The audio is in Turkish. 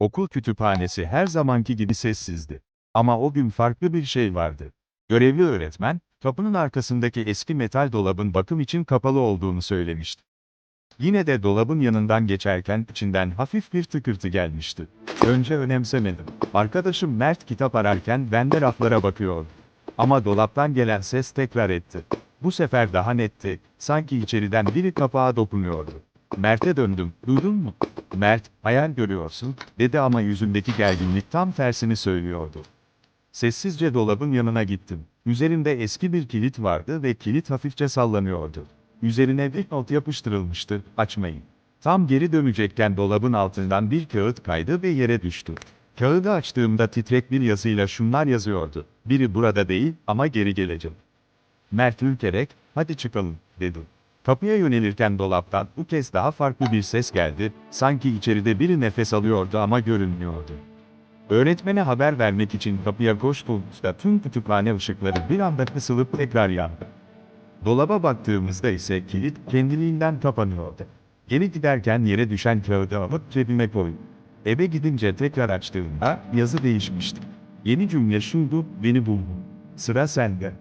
Okul kütüphanesi her zamanki gibi sessizdi. Ama o gün farklı bir şey vardı. Görevli öğretmen, kapının arkasındaki eski metal dolabın bakım için kapalı olduğunu söylemişti. Yine de dolabın yanından geçerken içinden hafif bir tıkırtı gelmişti. Önce önemsemedim. Arkadaşım Mert kitap ararken ben de raflara bakıyordum. Ama dolaptan gelen ses tekrar etti. Bu sefer daha netti, sanki içeriden biri kapağa dokunuyordu. Mert'e döndüm, duydun mu? Mert, hayal görüyorsun, dedi ama yüzündeki gerginlik tam tersini söylüyordu. Sessizce dolabın yanına gittim. Üzerinde eski bir kilit vardı ve kilit hafifçe sallanıyordu. Üzerine bir not yapıştırılmıştı, açmayın. Tam geri dönecekken dolabın altından bir kağıt kaydı ve yere düştü. Kağıdı açtığımda titrek bir yazıyla şunlar yazıyordu. Biri burada değil ama geri geleceğim. Mert ürkerek, hadi çıkalım, dedi. Kapıya yönelirken dolaptan bu kez daha farklı bir ses geldi, sanki içeride biri nefes alıyordu ama görünmüyordu. Öğretmene haber vermek için kapıya koştuğumuzda tüm kütüphane ışıkları bir anda kısılıp tekrar yandı. Dolaba baktığımızda ise kilit kendiliğinden kapanıyordu. Geri giderken yere düşen kağıdı alıp cebime koydum. Eve gidince tekrar açtığımda yazı değişmişti. Yeni cümle şuydu, beni buldun. Sıra sende.